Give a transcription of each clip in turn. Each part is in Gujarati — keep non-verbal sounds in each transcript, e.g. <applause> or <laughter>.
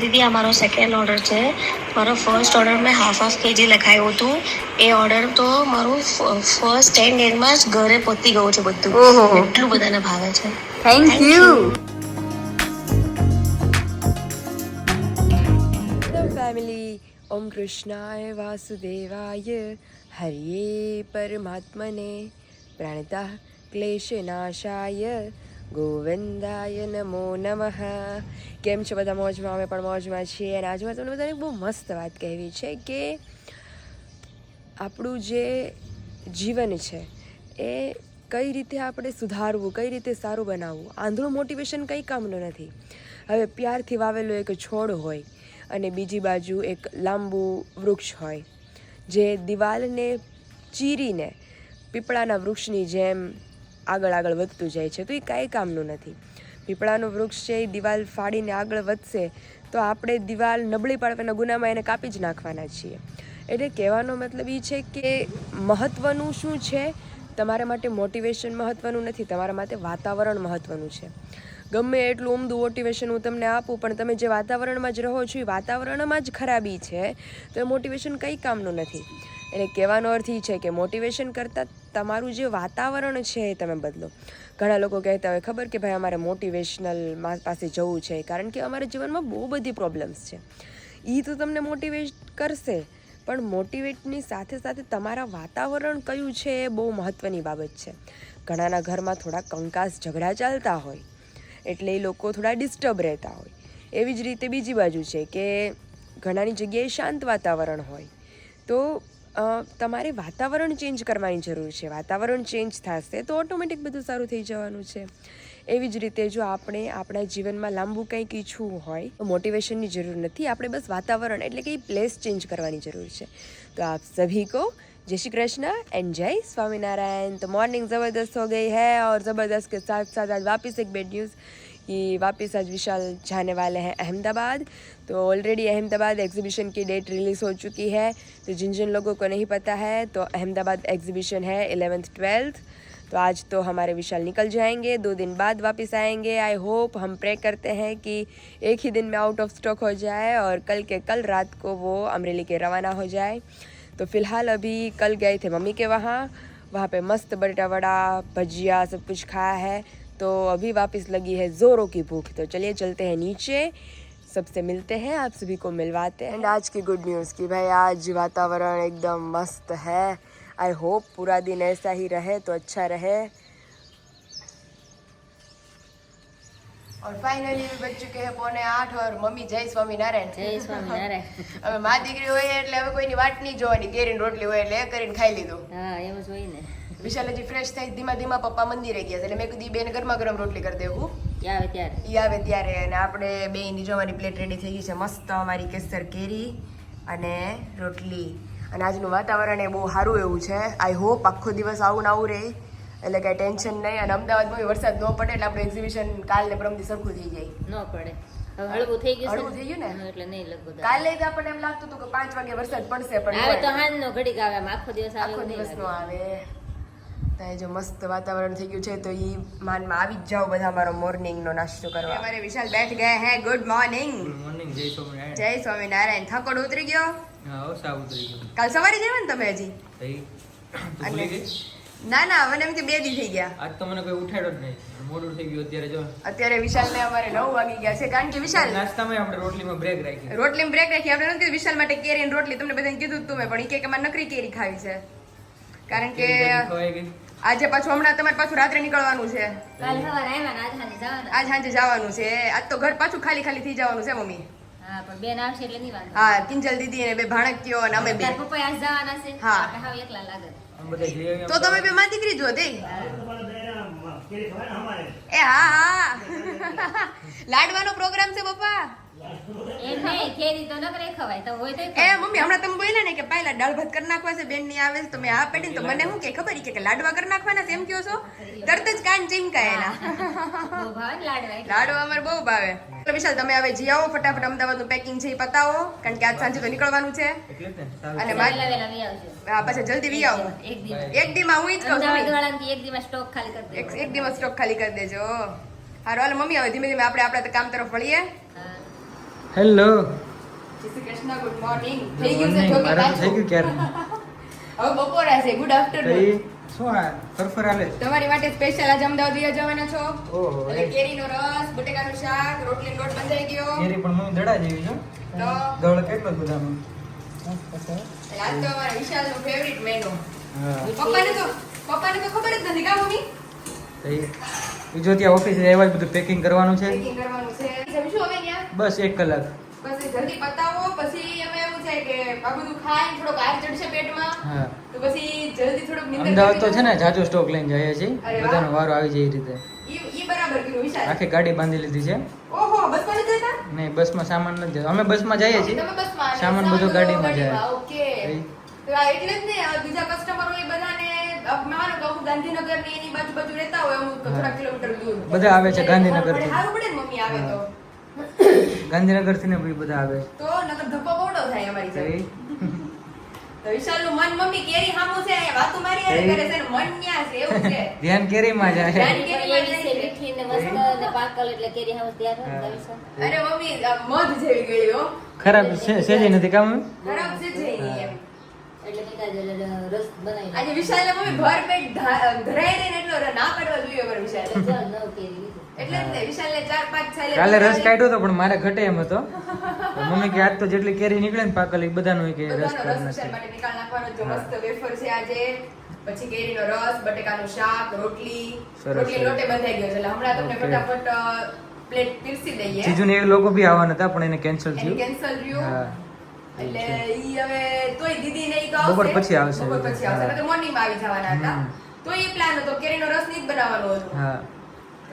દીદી આ મારો સેકન્ડ ઓર્ડર છે. મારો ફર્સ્ટ ઓર્ડર મેં હાફ હાફ કેજી લખાયું હતું. એ ઓર્ડર તો મારું ફર્સ્ટ ટેન ડેઝમાં જ ઘરે પહોંચી ગયું છે બધું. એટલું બધાને ભાવે છે. Thank you. ફેમિલી ઓમ કૃષ્ણાય વાસુદેવાય હરિયે પરમાત્મને પ્રણતા ક્લેશનાશાય ગોવિંદાય નમો નમઃ. કેમ છો બધા? મોજમાં? અમે પણ મોજમાં છીએ. અને આજે મારે તમને બધાને બહુ મસ્ત વાત કહેવી છે કે આપણું જે જીવન છે એ કઈ રીતે આપણે સુધારવું, કઈ રીતે સારું બનાવવું, આંધળું મોટિવેશન કંઈ કામનું નથી. હવે પ્યારથી વાવેલો એક છોડ હોય અને બીજી બાજુ એક લાંબુ વૃક્ષ હોય. જે દિવાલને ચીરીને પીપળાના વૃક્ષની જેમ આગળ આગળ વધતું જાય છે, તો એ કાંઈ કામનું નથી. પીપળાનું વૃક્ષ છે, એ દિવાલ ફાડીને આગળ વધશે, તો આપણે દિવાલ નબળી પાડવાના ગુનામાં એને કાપી જ નાખવાના છીએ. એટલે કહેવાનો મતલબ એ છે કે મહત્ત્વનું શું છે? તમારા માટે મોટિવેશન મહત્ત્વનું નથી, તમારા માટે વાતાવરણ મહત્ત્વનું છે. ગમે એટલું ઉમદું મોટિવેશન હું તમને આપું, પણ તમે જે વાતાવરણમાં જ રહો છો, એ વાતાવરણમાં જ ખરાબી છે, તો એ મોટિવેશન કંઈ કામનું નથી. એટલે કહેવાનો અર્થ એ છે કે મોટિવેશન કરતાં તમારું જે વાતાવરણ છે એ તમે બદલો. ઘણા લોકો કહેતા હોય, ખબર કે ભાઈ અમારે મોટિવેશનલ પાસે જવું છે, કારણ કે અમારા જીવનમાં બહુ બધી પ્રોબ્લેમ્સ છે. એ તો તમને મોટિવેટ કરશે, પણ મોટિવેટની સાથે સાથે તમારા વાતાવરણ કયું છે એ બહુ મહત્ત્વની બાબત છે. ઘણાના ઘરમાં થોડા કંકાસ ઝઘડા ચાલતા હોય એટલે એ લોકો થોડા ડિસ્ટર્બ રહેતા હોય. એવી જ રીતે બીજી બાજુ છે કે ઘણાની જગ્યાએ શાંત વાતાવરણ હોય. તો તમારે વાતાવરણ ચેન્જ કરવાની જરૂર છે. વાતાવરણ ચેન્જ થશે તો ઓટોમેટિક બધું સારું થઈ જવાનું છે. એવી જ રીતે જો આપણે આપણા જીવનમાં લાંબુ કંઈક ઈચ્છવું હોય, તો મોટિવેશનની જરૂર નથી. આપણે બસ વાતાવરણ એટલે કે પ્લેસ ચેન્જ કરવાની જરૂર છે. તો આપ સભી को जय श्री कृष्ण एंड जय स्वामीनारायण। तो मॉर्निंग ज़बरदस्त हो गई है और ज़बरदस्त के साथ साथ आज वापस एक बेड न्यूज़ कि वापस आज विशाल जाने वाले हैं अहमदाबाद। तो ऑलरेडी अहमदाबाद एग्जीबिशन की डेट रिलीज़ हो चुकी है। तो जिन जिन लोगों को नहीं पता है तो अहमदाबाद एग्जीबिशन है एलेवेंथ ट्वेल्थ तो आज तो हमारे विशाल निकल जाएँगे, दो दिन बाद वापस आएँगे। आई होप हम प्रे करते हैं कि एक ही दिन में आउट ऑफ़ स्टॉक हो जाए और कल के कल रात को वो अमरेली के रवाना हो जाए। तो फ़िलहाल अभी कल गए थे मम्मी के वहाँ वहाँ पे मस्त बटा वड़ा, भजिया सब कुछ खाया है तो अभी वापस लगी है ज़ोरों की भूख। तो चलिए चलते हैं नीचे, सबसे मिलते हैं, आप सभी को मिलवाते हैं। एंड आज की गुड न्यूज़ की भाई आज वातावरण एकदम मस्त है। आई होप पूरा दिन ऐसा ही रहे तो अच्छा रहे। और फाइनली बज चुके हैं पौने आठ और मम्मी जय स्वामीनारायण જય સ્વામિનારાયણ હવે મા દીકરી હોય એટલે હવે કોઈની વાટ નહીં જોવાની કેરીને રોટલી હોય એટલે એ કરીને ખાઈ લીધું હા એમ જ હોય ને વિશાલ હજી ફ્રેશ થઈ ધીમા ધીમા પપ્પા મંદિરે ગયા છે એટલે મેં કીધું બેન ગરમા ગરમ રોટલી કરી દેવું એ આવે ત્યારે ઈ આવે ત્યારે અને આપણે બે ની જો અમારી પ્લેટ રેડી થઈ ગઈ છે મસ્ત અમારી કેસર કેરી અને રોટલી અને આજનું વાતાવરણ એ બહુ સારું એવું છે આઈ હોપ આખો દિવસ આવું ને આવું રહે એટલે કાંઈ ટેન્શન નહીં. અને અમદાવાદમાં વરસાદ ન પડે એટલે આપણું એક્ઝિબિશન કાલ ને પરમથી સરખું થઈ જાય. ન પડે. હળવું થઈ ગયું હળવું થઈ ગયું ને? એટલે નહીં લગભગ કાલે તો આપણને એમ લાગતું હતું કે પાંચ વાગે વરસાદ પડશે પણ આવે તો હાંજ નો ઘડીક આવે આખો દિવસ આખો દિવસ નો આવે. ત્યાં જો મસ્ત વાતાવરણ થઈ ગયું છે તો એ માનમાં આવી જ જાઓ બધા અમારો મોર્નિંગ નો નાસ્તો કરવા. અમારે વિશાલ બેઠ ગયા હે. ગુડ મોર્નિંગ ગુડ મોર્નિંગ જય સ્વામિનારાયણ. જય સ્વામિનારાયણ. થકોડ ઉતરી ગયો? હા સાવ ઉતરી ગયું. કાલ સવારે જવાનું ને તમે હજી? ના ના મને એમ કે બે દી થઈ ગયા. આજ તો મને કોઈ ઉઠાડ્યો જ નહીં. મોડું થઈ ગયું અત્યારે જો. અત્યારે વિશાલ ને અમારે નવ વાગી ગયા છે. કારણ કે વિશાલ નાસ્તામાં આપણે રોટલીમાં બ્રેક રાખી. રોટલીમાં બ્રેક રાખી. આપણે નથી વિશાલ માટે કેરી અને રોટલી. તમને બધાને કીધું તું મેં પણ ઈ કે કે મારે નકરી કેરી ખાવી છે. કારણ કે આજે પાછું હમણાં તમારે પાછું રાત્રે નીકળવાનું છે. કાલ સવારે આવ્યા ને આજ સાંજે જવાના. આજ સાંજે જવાનું છે. આજ તો ઘર પાછું ખાલી ખાલી થઈ જવાનું છે મમ્મી. હા પણ બેન આવશે એટલે નહીં વાંધો. હા કિંજલ દીદી ને બે ભાણકીઓ અને અમે બે. પપ્પા આજ જવાના છે. હા. એકલા લાગે. તો તમે બે માં દીકરી જો દે. એ હા હા. લાડવાનો પ્રોગ્રામ છે પપ્પા. એ મમ્મી હમણાં તમે બોલ્યા ને કે પહેલા દાળ ભાત કરી નાખવા છે બેનની આવે તો મેં પેટી તો મને શું કે ખબર કે લાડવા કરી નાખવાના છે એમ કયો છો? તરત જ કાન ચીમકાય એના. બહુ ભાવે ને લાડવા અમારે બહુ ભાવે. એટલે વિશાલ તમે હવે જી આવો ફટાફટ અમદાવાદનું પેકિંગ છે એ પતાવો કારણ કે આજ સાંજે તો નીકળવાનું છે. અને હા પછી જલ્દી વી આવો. એક એક હું ઈ જ કહું એક દિવસ સ્ટોક ખાલી કરી એક એક સ્ટોક ખાલી કરી દેજો. હારું હાલો મમ્મી હવે ધીમે ધીમે આપણે આપણા કામ તરફ વળીએ. Hello. Shri Krishna good morning. થઈ ગયું છે જોકે મારે થઈ ગયું ક્યારે? <laughs> હવે બપોરા છે. ગુડ આફ્ટરનૂન શું આ ફરફર હાલે તમારી માટે સ્પેશિયલ આજ અમદાવાદ જવાના છો? ઓહો એટલે કેરીનો રસ બટેકાનું શાક રોટલી લોટ બંધાઈ ગયો. કેરી પણ મમ્મી દડા જેવી છો. તો? દળ કેટલો બધામાં આજ તો અમારા વિશાલનો ફેવરિટ મેનુ પપ્પાને તો પપ્પાને તો ખબર જ નથી કા મમ્મી? તો ઈ- ઈ જો ત્યાં ઓફિસે આવ્યા જ બધું પેકિંગ કરવાનું છે. પેકિંગ કરવાનું બસ એક કલાક. બસ જલ્દી પતાવો પછી અમે એવું છે કે આ બધું ખાઈને થોડોક આર ચડશે પેટમાં હા. તો પછી જલ્દી થોડુંક નીંદર અમદાવાદ તો છે ને જાજો સ્ટોક લઈને જઈએ છીએ. બધાનો વારો આવી જાય એ રીતે. ઈ ઈ બરાબર કીધું વિશાલ. આખી ગાડી બાંધી લીધી છે. ઓહો બસમાં નથી જતા? નહીં બસમાં સામાન નથી જતો. અમે બસમાં જઈએ છીએ. તમે બસમાં સામાન બધો ગાડીમાં જાય. ઓકે. તો એટલે જ ને બીજા કસ્ટમરો એ બધાને માનો કે અમુક ગાંધીનગરની એની બાજુ બાજુ રહેતા હોય અમુક થોડા કિલોમીટર દૂર. બધા આવે છે ગાંધીનગરથી. થી સારું પડે મમ્મી આવે તો. ગાંધીનગરથી ને બી બધા આવે તો નકર ધક્કો બહુડો થાય અમારી સાથે તો વિશાલનું મન મમ્મી કેરી હામો છે આ વાતો મારી હારે કરે છે મન ન્યા છે એવું છે. ધ્યાન કેરીમાં જાય ધ્યાન કેરી માં જાય મીઠી ને મસ્ત ને પાકલ એટલે કેરી હામો તૈયાર હોય વિશાલ અરે મમ્મી મધ જેવી ગઈ હો. ખરાબ છે સેજી નથી કામ ખરાબ છે જ એમ. આજે મમ્મી ધરાઈ એટલો ના જોઈએ વિશાલ એટલે જ ને ચાર પાંચ કાલે રસ કાઢ્યો હતો પણ મારે ઘટે એમ હતો. મમ્મી કે આજ તો જેટલી કેરી નીકળે ને પાકલ એ બધાનો કે રસ માટે નિકાલ નાખવાનો જો મસ્ત વેફર છે આજે. પછી કેરીનો રસ બટેકાનું શાક રોટલી. રોટલી. લોટે બંધાઈ ગયો છે. એટલે હમણાં તમને ફટાફટ પ્લેટ પીરસી દઈએ. જીજુ ને એ લોકો બી આવવાના હતા પણ એને કેન્સલ થયું. કેન્સલ હા. એટલે ઈ હવે તોય દીદી ને ઈ બપોર પછી આવશે. બપોર પછી આવશે. એટલે મોર્નિંગમાં આવી જવાના હતા. તો ઈ પ્લાન હતો. કેરીનો રસ નહીં જ બનાવવાનો હતો. હા.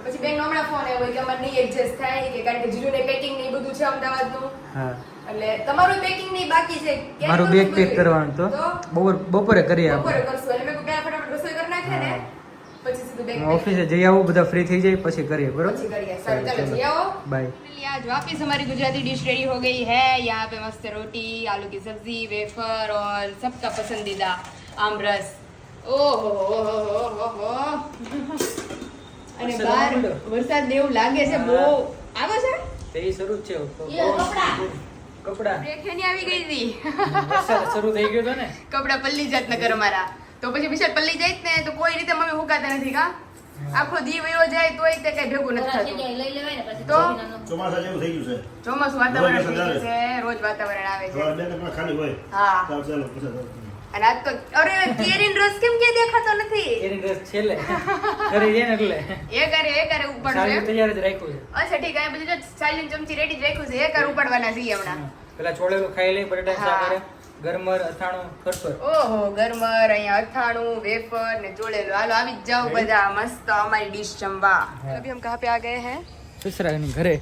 પછી બેન હમણાં ફોન આવ્યો કે અમારે નહીં એડજસ્ટ થાય કે કારણ કે જીજુને પેકિંગ ને બધું છે અમદાવાદનું. હા. એટલે તમારું પેકિંગ નહીં બાકી છે. મારું બેગ પેક કરવાનું તો. બપોર બપોરે કરીએ બપોરે આપણે કરશું એટલે મેં કીધું પહેલા ફટાફટ રસોઈ કરી નાખીએ ને હા. પછી સીધું બેગ હું ઓફિસે જઈ આવું બધા ફ્રી થઈ જાય પછી કરીએ બરોબર પછી કરીએ સારું ચાલો જઈ આવો બાય चलिए आज वापस हमारी गुजराती डिश रेडी हो गई है यहाँ पे मस्त रोटी आलू की सब्जी वेफर और सबका पसंदीदा आमरस ओहो हो हो हो हो हो અને વરસાદ બહાર આવ્યો? વરસાદ ને એવું લાગે છે બહુ આવે છે તે શરૂ જ છે એ કપડાં. કપડા રેખેની આવી ગઈ હતી વરસાદ શરૂ થઈ ગયો તો ને કપડા પલ્લી જાત નગર અમારા તો પછી વિશાલ પલ્લી જાય ને તો કોઈ રીતે મમ્મી હુકાતા નથી કા આખો દી વયો જાય તોય તે કઈ ભેગું નથી થતું. જગ્યાએ લઈ લેવાય ને પછી તો? ચોમાસા જેવું થઈ ગયું છે. ચોમાસું વાતાવરણ થઈ ગયું છે રોજ વાતાવરણ આવે છે. બે કપડા ખાલી હોય. હા. ચાલો ચાલો અને આજ તો અરે કેરીનો રસ કેમ કે દેખાતો નથી? કેરીન રસ છેલે કરી દે ને એટલે. એ કરે એ કરે સારી તૈયાર જ રાખ્યું છે. અચ્છા ઠીક આ બધું જો ચાલીને ચમચી રેડી જ રાખ્યું છે. એ કર ઉપાડવાના છીએ હમણાં. પેલા છોડેલું ખાઈ લે બટાટા. શાક કરે ગરમર અથાણું ફરફર ઓહો ગરમર અહીંયા અથાણું વેફર ને જોડેલું. હાલો આવી જ જાઓ બધા. મસ્ત અમારી ડીશ જમવા. અભી હમ કહા પે આ ગયે हैं સસરાની ઘરે.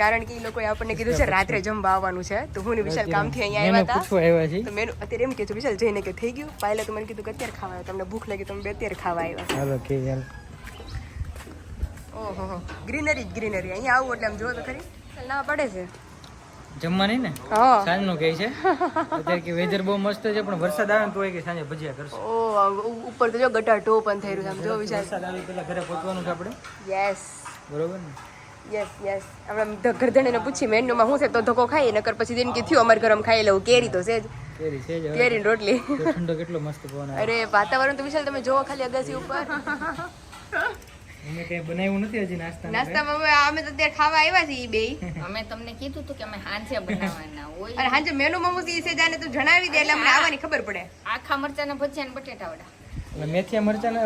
કારણ કે એ લોકોએ આપણને કીધું છે રાત્રે જમવા આવવાનું છે. તો હું ને વિશાલ કામથી અહીંયા આવ્યા હતા પૂછવા આવ્યા છીએ. તો મેં અત્યારે એમ કે છે વિશાલ જઈને કે થઈ ગયું. પહેલા તો મને કીધું કે અત્યારે ખાવા આવ્યો. તમને ભૂખ લાગી તમે બે અત્યારે ખાવા આવ્યા હાલો કે યાર ઓહો ગ્રીનરી જ ગ્રીનરી અહીંયા આવું એટલે આમ જોવો તો ખરી. ના પડે છે? જમવાની ને? સાંજનું કે છે. અત્યારે કે વેધર બહુ મસ્ત છે પણ વરસાદ આવે ને તોય કે સાંજે ભજીયા કરશે. ઓ ઉપર તો જો ગટા ટો પણ થઈ રહ્યું છે આમ જો વિચાર. વરસાદ આવી પેલા ઘરે પહોંચવાનું છે આપણે? યસ બરોબર ને? યસ યસ આપણે ગરદણીને પૂછી મેન્યુમાં શું છે તો ધક્કો ખાઈ નકર પછી દિન કે થયું અમારે ગરમ ખાઈ લઉં કેરી તો છે જ. કેરી છે જ કેરી ને રોટલી. ઠંડો કેટલો મસ્ત પવન આવે. અરે વાતાવરણ તો વિશાલ તમે જોવો ખાલી અગાસી ઉપર. <laughs> અમે કઈ બનાવ્યું નથી હજી નાસ્તા નાસ્તામાં હવે અમે તો અત્યારે ખાવા આવ્યા છીએ બે. અમે તમને કીધું હતું કે અમે હાંજે બનાવવાના હોય. અને હાજે મેનુ મમુ છે છે જાને તું જણાવી દે એટલે અમને આવવાની ખબર પડે. આખા મરચાના ભજીયા અને બટેટા વડા. મેથિયા મરચા ને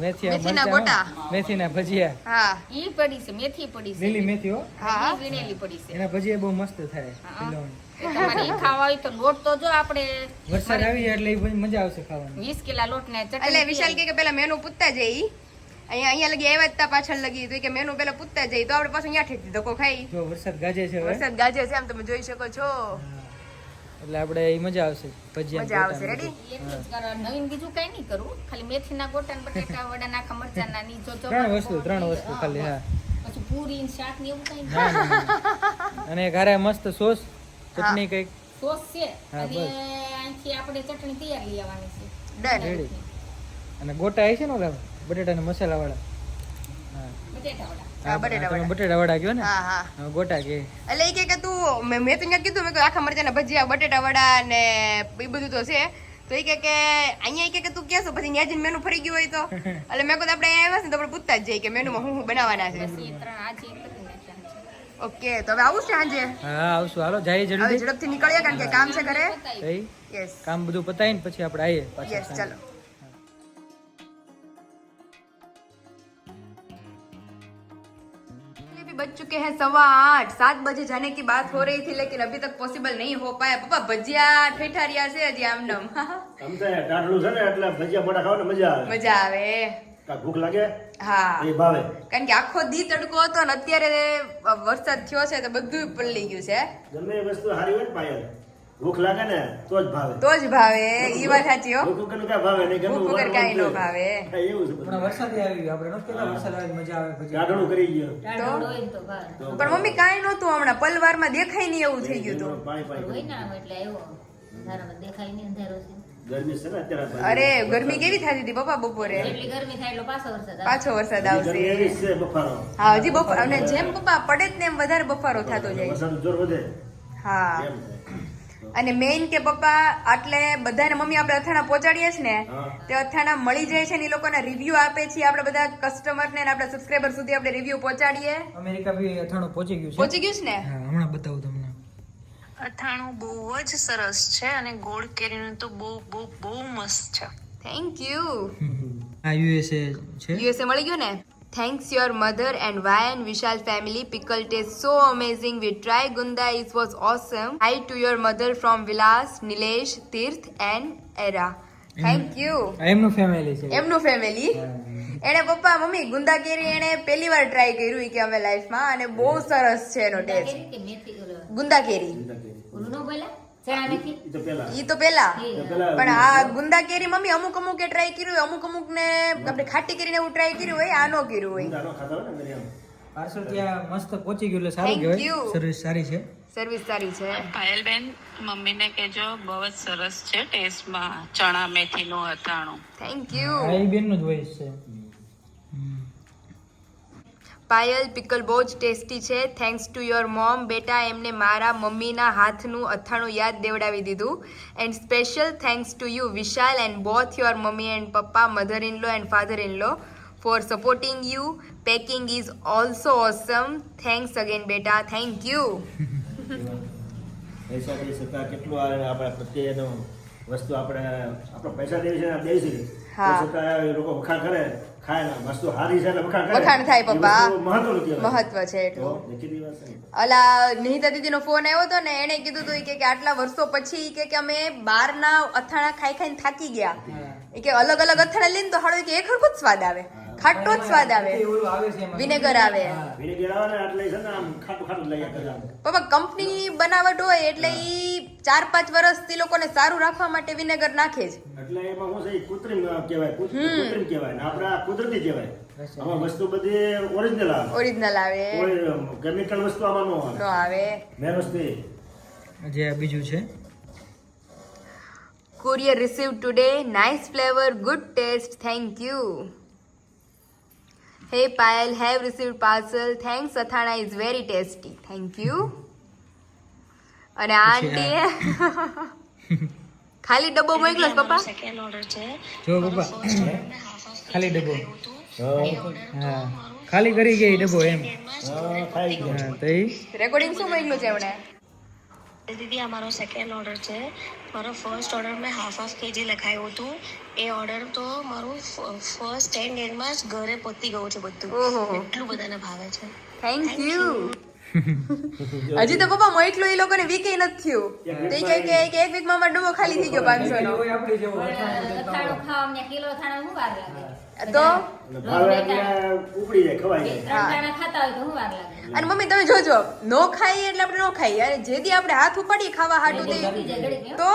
મેથિયા મરચા ગોટા. મેથીના ભજીયા. હા. ઈ પડી છે મેથી પડી છે. લીલી મેથી હો. હા વીણેલી પડી છે. એના ભજીયા બહુ મસ્ત થાય તમારે ઈ ખાવા હોય તો લોટ તો જો આપણે વરસાદ આવી જાય એટલે મજા આવશે ખાવાની. 20 કિલા લોટ ને એટલે વિશાલ કે કે પેલા મેનુ પૂછતા જઈ અહીંયા અહીંયા લગી આવ્યા હતા પાછળ લગી. તો કે મેનુ પેલા પૂછતા જઈ તો આપણે પાછું અહીંયા ઠેકી ધક્કો ખાઈ. જો વરસાદ ગાજે છે વરસાદ ગાજે છે આમ તમે જોઈ શકો છો. એટલે આપણે એ મજા આવશે ભજીયા મજા આવશે. રેડી નવીન બીજું કઈ નહીં કરું. ખાલી મેથીના ગોટા ને બટેટા વડા નાખા મરચાના ની જો જો ત્રણ વસ્તુ ત્રણ વસ્તુ ખાલી હા. પછી પૂરી ને શાક ને એવું કઈ. ના, ના, ના. અને ઘરે મસ્ત સોસ ચટણી કંઈક? સોસ છે. અને. અહીંથી આપણે ચટણી તૈયાર લઈ આવવાની છે. ડન અને ગોટા આવી છે ને ઓલા બટેટાના મસાલા વાળા બટેટા વડા હા, કહો ને. હા હા. હા, ગોટા કે. એટલે એ કે તું મેં મેં તો અહીંયા કીધું મેં કીધું આખા મરચાના ભજીયા બટેટા વડા ને એ બધું તો છે. તો એ કહે કે અહીંયા કહે કે તું કહેશો પછી ત્યાં જઈને મેનુ ફરી ગયું હોય તો. <laughs> એટલે મેં કીધું આપણે આવ્યા છે તો આપણે પૂછતા જ જઈએ કે મેનુમાં શું શું બનાવવાના છે. ઓકે તો હવે આવું છે સાંજે? હા આવશું. હાલો જઈએ હવે ઝડપથી. નીકળીએ કારણ કે કામ છે ઘરે? યસ કામ બધું પતાવીને પછી આપણે આવીએ પાછા यस बज चुके हैं सवा आठ। सात बजे जाने की बात हो रही थी लेकिन अभी तक पॉसिबल नहीं हो पाया। पापा भजिया ठेठारिया છે હજી આમ નમ સમજાય ટાઢલું છે ને એટલે ભજીયા બડા મજા આવે ભૂખ લાગે હા એ ભાવે કારણ કે આખો દી તડકો હતો ને અત્યારે વરસાદ થયો છે તો બધું પલળી ગયું છે ગમે વસ્તુ હારી હોય ને પાયલ. ભૂખ લાગે ને તો જ ભાવે. તો જ ભાવે ઈ વાત સાચી હો. ભૂખ વગરનું કાંઈ ભાવે? નહીં ગમે ભૂખ વગર કાઈ ન ભાવે. એવું છે બધું. વરસાદ આવી ગયો. આપણે નથી વરસાદ આવે મજા આવે પછી. ટાઢલું કરી ગયો. તો? પણ મમ્મી કાંઈ નહોતું હમણાં. પલવારમાં દેખાય નહીં એવું થઈ ગયું તો પાણી પાણી હોય. ને એટલે આવ્યો અંધારામાં દેખાય નહીં અંધારો છે. ગરમી છે ને અત્યારે અરે ગરમી કેવી થતી હતી પપ્પા બપોરે? એટલી ગરમી થાય એટલો પાછો વરસાદ પાછો વરસાદ આવશે. બફારો. હા હજી બપોર અને જેમ પપ્પા પડે જ ને એમ વધારે બફારો થતો જાય વરસાદનું જોર વધે. હા. અને મેઇન કે પપ્પા આટલે બધાને મમ્મી આપણે અથાણા પહોંચાડીએ છીએ ને. તે અથાણા મળી જાય છે ને એ લોકોના રિવ્યુ આપે છે આપણે બધા કસ્ટમર ને આપણે સબસ્ક્રાઈબર સુધી આપણે રિવ્યુ પહોંચાડીએ. અમેરિકા ભી અથાણું પહોંચી ગયું છે. પહોંચી ગયું છે ને? હા હમણાં બતાવું તમને. અથાણું બહુ જ સરસ છે અને ગોળ કેરીનું તો બહુ બહુ બહુ મસ્ત છે. થેન્ક યુ આ યુએસએ છે? યુએસએ મળી ગયું ને? Thanks your mother and Y and Vishal family pickle taste so amazing we try gunda it was awesome hi to your mother from Vilas Nilesh Tirth and Era thank you એમનું ફેમિલી છે. એમનું ફેમિલી એને પપ્પા મમ્મી ગુંદા કેરી એને પહેલી વાર ટ્રાય કર્યું ઈ કે અમે લાઈફમાં અને બહુ સરસ છે એનો ટેસ્ટ કેરી ગુંદા કેરી. ઓલું ન બોલ્યા? ચણા મેથી ઈ તો પેલા. ઈ તો પેલા. તો પેલા પણ આ ગુંદા કેરી મમ્મી અમુક અમુક ટ્રાય કર્યું હોય અમુક અમુક ને આપણે ખાટી કરીને એવું ટ્રાય કર્યું હોય આ નો કર્યું હોય. પાર્સલ ત્યાં મસ્ત પહોંચી ગયું એટલે સારું કહેવાય. સર્વિસ સારી છે. સર્વિસ સારી છે. પાયલબેન મમ્મીને કહેજો બહુ જ સરસ છે ટેસ્ટમાં ચણા મેથીનું અથાણું. થેન્ક યુ એ બેનનું જ વોઇસ છે. પાયલ પિકલ બહુ જ ટેસ્ટી છે. થેન્ક્સ ટુ યોર મોમ બેટા એમને મારા મમ્મીના હાથનું અથાણું યાદ દેવડાવી દીધું. And special thanks to you Vishal and both your mummy and papa mother in law and father in law for supporting you packing is also awesome thanks again બેટા થેન્ક યુ પૈસા દઈ કેટલું આપણે પ્રત્યેનો વસ્તુ આપણે, આપણો પૈસા દેવી છે હા. તો છતાં એ લોકો વખાણ કરે ખાય ને. વસ્તુ સારી છે એટલે વખાણ કરે. વખાણ થાય, પપ્પા. મહત્વ છે એટલું. અલા નિહિતા દીદીનો ફોન આવ્યો હતો ને એણે કીધું હતું કે આટલા વર્ષો પછી કે કે અમે બહારના અથાણા ખાઈ ખાઈને થાકી ગયા. કે અલગ અલગ અથાણા લઈને તો હાડો કે એક હરખો જ સ્વાદ આવે. ખાટો જ સ્વાદ આવે. વિનેગર આવે. વિનેગર આવે એટલે છે ને આમ ખાટું ખાટું લઈ પપ્પા કંપની બનાવટ હોય એટલે ઈ ચાર પાંચ વર્ષથી લોકોને સારું રાખવા માટે વિનેગર નાખે છે એટલે એમાં શું છે કૃત્રિમ કહેવાય. કૃત્રિમ કહેવાય ને આપણે કુદરતી કહેવાય. આમાં વસ્તુ બધી ઓરિજિનલ આવે. ઓરિજિનલ આવે. કોઈ કેમિકલ વસ્તુ આમાં ન નો આવે. આવે મેન વસ્તુ જે બીજું છે? Courier received today. Nice flavor. Good taste. Thank you. Hey Payal have receive parcel thanks અથાણા is very tasty thank you અને આંટી આંટીએ ખાલી ડબ્બો મોકલો પપ્પા? સેકન્ડ ઓર્ડર છે. જો પપ્પા. ખાલી ડબ્બો. હા. હા ખાલી કરી ગઈ ડબ્બો એમ. હા. હા તો રેકોર્ડિંગ શું મોકલું છે એમણે? દીદી આ મારો સેકન્ડ ઓર્ડર છે. મારો ફર્સ્ટ ઓર્ડર મેં હાફ હાફ કેજી લખાયું હતું. એ ઓર્ડર તો મારું ફર્સ્ટ ટેન ડેઝમાં જ ઘરે પતી ગયું છે બધું. એટલું બધાને ભાવે છે. થેન્ક યુ હજી તો પપ્પા મોકલું એ લોકોને વીકે નથી થયું. તે કહે કે કે એક વીકમાં અમારો ડબ્બો ખાલી થઈ ગયો પાંચસો નો તો અને મમ્મી તમે જોજો નો ખાઈએ એટલે આપણે નો ખાઈએ. અને જેથી આપણે હાથ ઉપાડીએ ખાવા હાટું તે તો?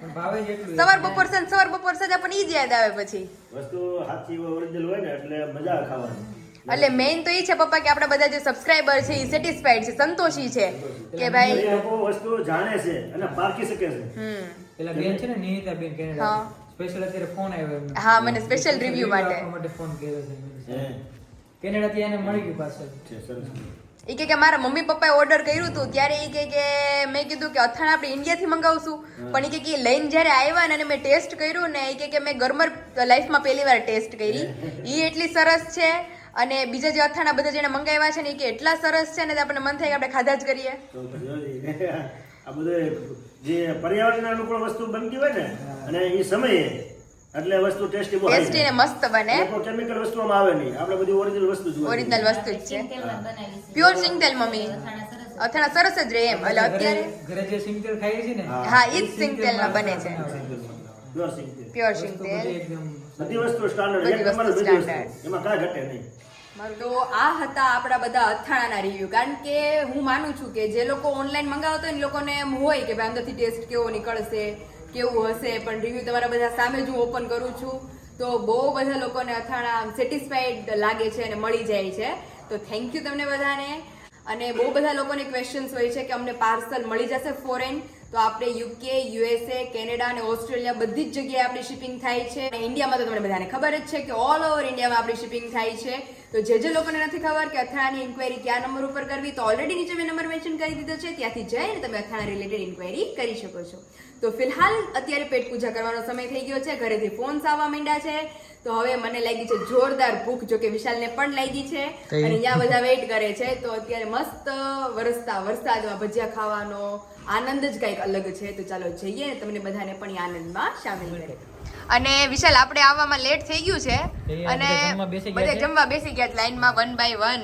પણ ભાવે જ એટલું સવાર બપોર સાંજ સવાર બપોર સાંજ આપણને ઈ જ યાદ આવે પછી. વસ્તુ સાચી ઓરિજિનલ હોય ને એટલે મજા ખાવાની. એટલે મેઇન તો એ છે પપ્પા કે આપણા બધા જે સબસ્ક્રાઇબર છે એ સેટિસ્ફાઈડ છે સંતોષી છે કે ભાઈ લોકો વસ્તુ જાણે છે અને પારખી શકે છે. પેલા બેન છે ને નિહિતા બેન કેનેડા હા. સ્પેશિયલ અત્યારે ફોન આવ્યો હા મને સ્પેશિયલ રિવ્યુ માટે. માટે ફોન કર્યો છે કેનેડા થી એને મળી ગયું પાછળ છે સરસ. એ કે કે મારા મમ્મી પપ્પાએ ઓર્ડર કર્યું હતું ત્યારે એ કે કે મેં કીધું કે અથાણા આપણે ઇન્ડિયાથી મંગાવશું. પણ એ કે કે લઈને જ્યારે આવ્યા ને અને મેં ટેસ્ટ કર્યું ને એ કે કે મેં ગરમર લાઈફમાં પહેલી વાર ટેસ્ટ કરી. એ એટલી સરસ છે અને બીજા જે અથાણા બધા જેને મંગાવ્યા છે ને એ કે એટલા સરસ છે ને તે આપણને મન થાય કે આપણે ખાધા જ કરીએ. આ બધું જે પર્યાવરણ અનુકૂળ વસ્તુ બનતી હોય ને અને એ સમયે એટલે વસ્તુ ટેસ્ટી બહુ ટેસ્ટી ને મસ્ત બને. કેમિકલ વસ્તુ માં આવે નહીં. આપણે બધી ઓરિજિનલ વસ્તુ જોઈએ ઓરિજિનલ વસ્તુ જ છે. તેલમાં બનાવી છે. પ્યોર સિંગ તેલ મમ્મી. અથાણા સરસ જ રહે એમ. એટલે અત્યારે ઘરે જે સિંગ તેલ ખાઈએ છીએ ને હા. ઈ જ સિંગ તેલના બને છે. પ્યોર સિંગ તેલ. બધી વસ્તુ સ્ટાન્ડર્ડ બધી વસ્તુ બધી વસ્તુ. એમાં કાંઈ ઘટે નહીં. તો આ હતા આપણા બધા અથાણાના રિવ્યુ કારણ કે હું માનું છું કે જે લોકો ઓનલાઈન મંગાવતો એ લોકોને એમ હોય કે ભાઈ અંદરથી ટેસ્ટ કેવો નીકળશે, કેવું હશે, પણ રિવ્યુ તમારા બધા સામે જ હું ઓપન કરું છું. તો બહુ બધા લોકોને અથાણા સેટિસ્ફાઈડ લાગે છે અને મળી જાય છે. તો થેન્ક યુ તમને બધાને. અને બહુ બધા લોકોને ક્વેશ્ચન્સ હોય છે કે અમને પાર્સલ મળી જશે ફોરેન તો આપણે યુકે યુએસએ કેનેડા અને ઓસ્ટ્રેલિયા બધી જ જગ્યાએ આપણી શિપિંગ થાય છે. અને ઇન્ડિયામાં તો તમને બધાને ખબર જ છે કે ઓલ ઓવર ઇન્ડિયામાં આપણી શિપિંગ થાય છે. તો જે જે લોકોને નથી ખબર કે અથાણાની ઇન્ક્વાયરી કયા નંબર ઉપર કરવી તો ઓલરેડી નીચે મેં નંબર મેન્શન કરી દીધો છે. ત્યાંથી જઈને તમે અથાણા રિલેટેડ ઇન્ક્વાયરી કરી શકો છો. તો ફિલહાલ અત્યારે પેટ પૂજા કરવાનો સમય થઈ ગયો છે. ઘરેથી ફોન્સ આવવા માંડ્યા છે. તો હવે મને લાગી છે જોરદાર ભૂખ જો કે વિશાલને પણ લાગી છે. અને અહીંયા બધા વેઇટ કરે છે. તો અત્યારે મસ્ત વરસતા વરસાદમાં ભજીયા ખાવાનો આનંદ જ કંઈક અલગ છે. તો ચાલો જઈએ તમને બધાને પણ આનંદમાં સામેલ કરીએ અને વિશાલ આપણે આવવામાં લેટ થઈ ગયું છે. અને બધા જમવા બેસી ગયા લાઈનમાં વન બાય વન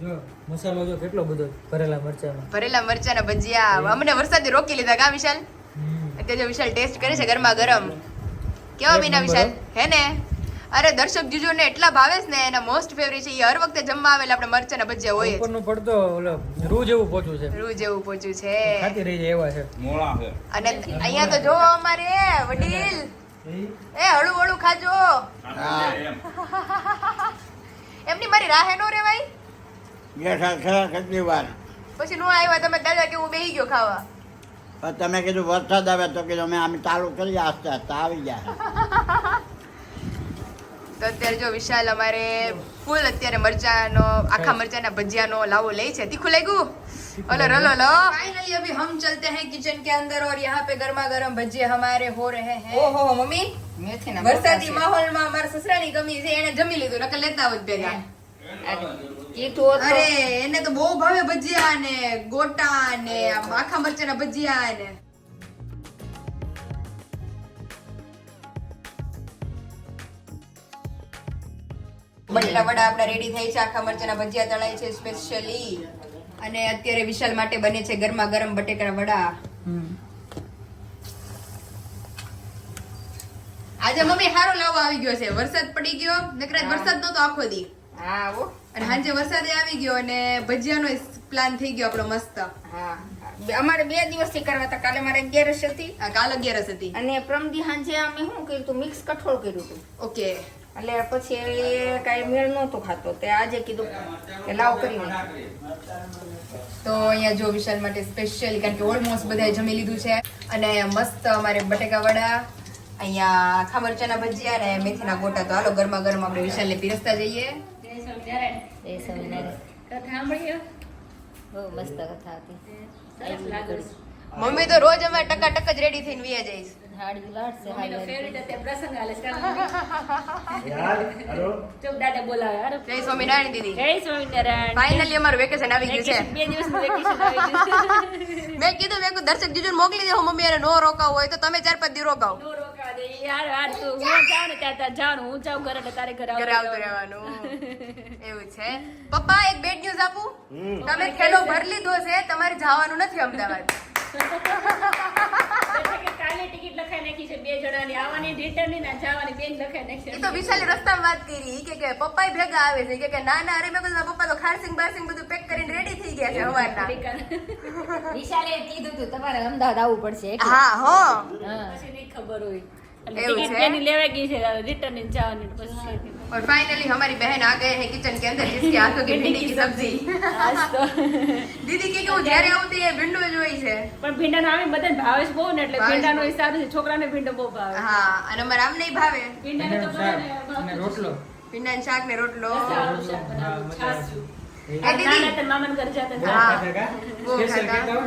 જો મસાલો જો કેટલો બધો ભરેલા મરચાનો. ભરેલા મરચાના ભજીયા. અમને વરસાદે રોકી લીધા કા વિશાલ. અત્યારે જો વિશાલ ટેસ્ટ કરે છે ગરમા ગરમ. કેવા બીના વિશાલ? હે ને? અરે દર્શક જીજુ ને એટલા ભાવે છે ને એના મોસ્ટ ફેવરિટ છે. એ હર વખતે જમવા આવેલા આપણે મરચા ને ભજીયા હોય ઉપરનું પડતો ઓલો રૂ જેવું પોચું છે. રૂ જેવું પોચું છે. ખાતી રહી જાય એવા છે. અને અહીંયા તો જોવો અમારે વડીલ. એ? હળુ હળુ ખાજો. <laughs> એમની મારી રાહે નો રેવાય? બેઠા ખરા કેટલી વાર. પછી નો આવ્યા તમે દાદા કે હું બેહી ગયો ખાવા. તમે કીધું વરસાદ આવે તો કીધું અમે આમ ચાલુ કરી આસ્તે આસ્તે આવી જાય <laughs> તો અત્યારે જો વિશાલ અમારે ફૂલ અત્યારે મરચાનો આખા મરચાના ભજીયાનો લાવો લે છે. તીખું લાગ્યું? ઓલો રલો લો ફાઇનલી અભી હમ ચલતે હૈ કિચન કે અંદર ઓર યહાં પે ગરમા ગરમ ભજીયા હમારે હો રહે હૈ. ઓહો મમ્મી. મેથી ના વરસાદી માહોલમાં અમારા સસરાની કમી છે એને જમી લીધું નકર લેતા આવત ભેગા અરે એને તો બહુ ભાવે ભજીયા ને ગોટા ને આખા મરચાના ભજીયા ને. બટેટા વડા આપણા રેડી થઈ છે. આખા મરચાના ભજીયા તળાય છે સ્પેશિયલી અને અત્યારે વિશાલ માટે બને છે ગરમા ગરમ બટેકા વડા. આજે મમ્મી હારો લાવો આવી ગયો છે. વરસાદ પડી ગયો. નકરાત વરસાદ નતો આખો દી. હા ઓ અને સાંજે વરસાદે આવી ગયો અને ભજીયાનો પ્લાન થઈ ગયો આપણો મસ્ત. હા અમારે બે દિવસથી કરવા હતા. કાલે મારે અગિયારસ હતી. કાલ અગિયારસ હતી. અને પ્રમદી સાંજે અમે શું કર્યું હતું? મિક્સ કઠોળ કર્યું હતું. ઓકે એટલે પછી એ કાંઈ મેળ નહોતો ખાતો. તે આજે કીધું કે લાવ કરી તો અહીંયા જો વિશાલ માટે સ્પેશિયલી કારણ કે ઓલમોસ્ટ બધાએ જમી લીધું છે. અને મસ્ત અમારે બટેકા વડા અહીંયા આખા મરચાના ભજીયા અને મેથીના ગોટા. તો હાલો ગરમા ગરમ આપણે વિશાલને પીરસતા જઈએ. મસ્ત કથા હતી. મમ્મી તો રોજ અમે ટકા ટક જ રેડી થઈને વિયા જઈશ હાડી છે. <laughs> યાર હાલો. જય સ્વામિનારાયણ દીદી. જય સ્વામિનારાયણ. ફાઇનલી અમારું વેકેશન આવી ગયું છે. બે દિવસ વેકેશન આવી ગયું <laughs> મેં કીધું મેં કીધું દર્શક જીજુ મોકલી દે મમ્મી એને નો રોકાવ હોય તો તમે ચાર પાંચ દી રોકાવ. નો રોકાવ દે. યાર આ તો. હું જાઉં ને ત્યાં ત્યાં જાઉં હું જાઉં ઘરે એટલે તારે ઘરે ઘરે આવતું રહેવાનું. એવું છે. પપ્પા એક બેડ ન્યૂઝ આપું. તમે થેલો ભરી લીધો છે તમારે જવાનું નથી અમદાવાદ. <laughs> ટિકિટ લખાઈ નાખી છે બે જણાની. આવવાની રિટર્નની ના જવાની બેન લખાઈ નાખી એ તો વિશાલે રસ્તામાં વાત કરી કે કે પપ્પા ભેગા આવે છે કે કે ના ના અરે મેં કીધું પપ્પા તો ખારસિંગ બારસિંગ બધું પેક કરીને રેડી થઈ ગયા છે હવારના. વિશાલે કીધું તું તમારે અમદાવાદ આવવું પડશે. હા હો. પછી નહીં ખબર હોય. એવું છે? લેવાઈ ગઈ છે રિટર્નની જવાની પછી और फाइनली हमारी बहन आ गए हैं किचन के अंदर जिसके हाथों की भिंडी की सब्जी આજ તો દીદી કે કે હું જ્યારે આવું તો એ ભીંડો જ હોય છે પણ ભીંડાનો આવે બધાને ભાવે છે બહુ ને એટલે ભાવે છે ભીંડાનો બહુ. હિસાબ છે છોકરાને ભીંડો બહુ ભાવે હા અને અમારે આમ નહીં ભાવે ભીંડાને તો શાક બધાને અને ભાવતું જ રોટલો ભીંડાનું શાક ને રોટલો બહુ? બહુ ને, જો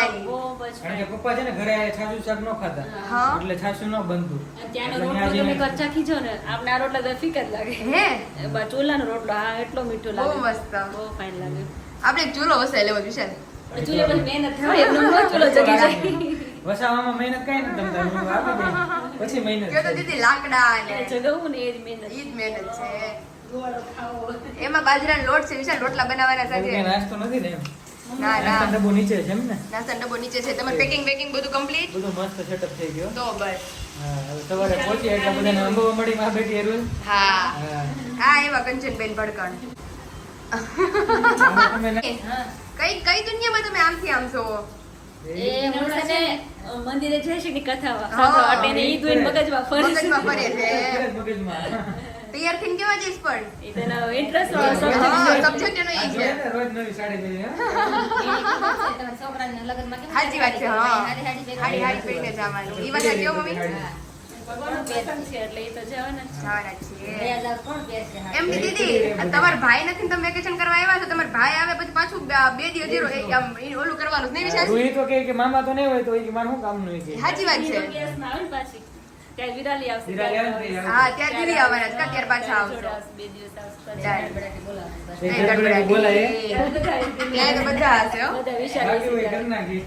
ને બહુ જ પપ્પા છે ને ઘરે છાશું શાક ન ખાતા. એટલે છાસુ ન બનતું. જઈને- ખીજો ને આપણે આ રોટલા ફીક જ લાગે. હે? બા ચૂલાનો રોટલો હા એટલો મીઠો બહુ લાગે. મસ્ત. બહુ ફાઇન લાગે. આપણે ચૂલો હશે લેવો વિશાલ ચૂલે મહેનત થાય નો ચૂલો જગી જાય. વસાવામાં મહેનત કઈ નથી તમે તમે આપી દે પછી મહેનત કે તો દીદી લાકડા ને જગવું ને એ જ મહેનત. એ જ મહેનત છે. એમાં બાજરાનો લોટ છે વિશાલ રોટલા બનાવવાના સાથે. નાસ્તો નથી ને એમ? ના નાસ્તા ના ડબ્બો નીચે છે એમ ને? નાસ્તાનો ડબ્બો નીચે છે. તમારે પેકિંગ પેકિંગ બધું કમ્પ્લીટ બધું મસ્ત સેટઅપ થઈ ગયો. તો બસ. હા સવારે પહોંચી એટલે બધાને અંબો મળી માં બેઠી એરું હા. હા. એવા કંચનબેન ભડકણ. કઈ કઈ દુનિયામાં તમે આમથી આમ છો? મંદિરે જાય છે કથા સાંભળવા માટે ને ઈ જોઈને મગજમાં ફરે. મગજમાં ફરે છે મગજમાં. તૈયાર થઈને કેવા જઈશ પણ? તેનો ઇન્ટરેસ્ટ વાળો સબ્જેક્ટ એનો ઈ છે. રોજ નવી સાડી પહેરી, હા? સાચી વાત છે હા. હાડી હાડી પહેરીને જવાનું ઈ વાત સાચી મમ્મી? તમારા ભાઈ નથી તમે વેકેશન કરવા આવ્યા છો? તમારા ભાઈ આવે પછી પાછું બે- દિવસ જીરો એ આમ ઈ ઓલું કરવાનું. નહીં વિચાર તો કહે કે મામા તો નહીં હોય તો એ કે શું કામનું. સાચી વાત છે. વિરાલી આવશે. વિરાલી હા ત્યાં દીદી આવવાના છે. ત્યાર પાછા આવશો? બે દિવસ આવશે ચાલ. એ ગડબડાટી બોલાય. ત્યારે બધા ત્યાં તો હશે.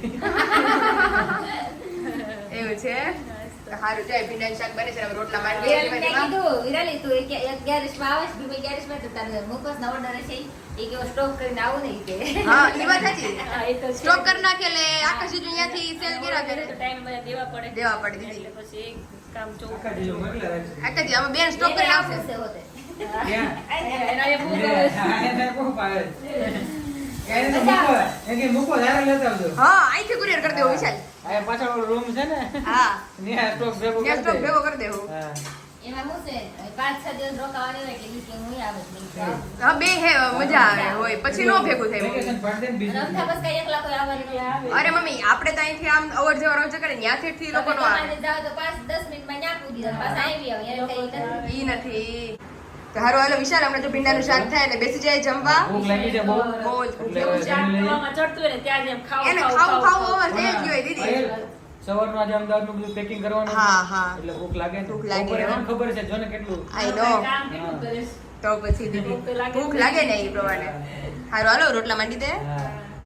<laughs> એવું છે? સારું જાય ભીંડાનું શાક બને છે હવે રોટલા માંડવી મેં કીધું વિરાલી તું એક એક ગેરેજમાં આવે છે બીજી ગેરેજમાં તો તારે મુખવાસના order હશે ઈ કે હું સ્ટોક કરીને આવું નહીં કે હા એ વાત સાચી <laughs> હા, એ તો સ્ટોક કરી નાખે એટલે આકાશ જીજુ અહીંયાથી સેલ કર્યા કરે તો ટાઈમ મને દેવા પડે દેવા પડે. એટલે પછી એક કામ ચોખ્ખું. આખા દીજો મોકલ્યા રાખશે. આકાશજી આમાં બેન સ્ટોક એને કરીને આવશે છે હોતે. <laughs> એના એ બહુ આવે છે. હા, એને બહુ ભાવે છે. એને તો મૂકો, એને કે મૂકો, હારે લેતા આવજો. હા અહીંથી કુરિયર કરી દેવો વિશાલ આ પાછળ રૂમ છે ને હા ત્યાં સ્ટોક ભેગો કરી સ્ટોક ભેગો કરી દેવો એમાં શું છે પાંચ છ દિવસ રોકાવાની હોય એટલે કે હું આવે જ નહીં. તો આવું. હા બે હે મજા આવે હોય પછી નો ભેગું થાય. રમતા બસ કઈ એકલા કોઈ આવવાનું અરે મમ્મી આપણે તો અહીંથી આમ અવર જવર રોજ કરે ત્યાંથી થી લોકો નો આવે દસ મિનિટમાં ન્યા પાછા આવી આવો. ઈ નથી તો હારું હાલો વિશાલ હમણાં જો ભીંડાનું શાક થાય એટલે બેસી જાય જમવા. ભૂખ લાગી છે બહુ. બહુ ને ત્યાં જ એમ ખાવું, એને ખાવું. થઈ ગયો દીદી. અરે, આજે અમદાવાદનું બધું packing કરવાનું હા, હા. એટલે ભૂખ લાગે ને. ભૂખ લાગે, બપોરે હો. મને ખબર છે? જો કેટલું? આઈ નો. તો પછી દીદી. ભૂખ લાગે જ ભૂખ લાગે ને એ પ્રમાણે. હારો હાલો રોટલા માંડી દે.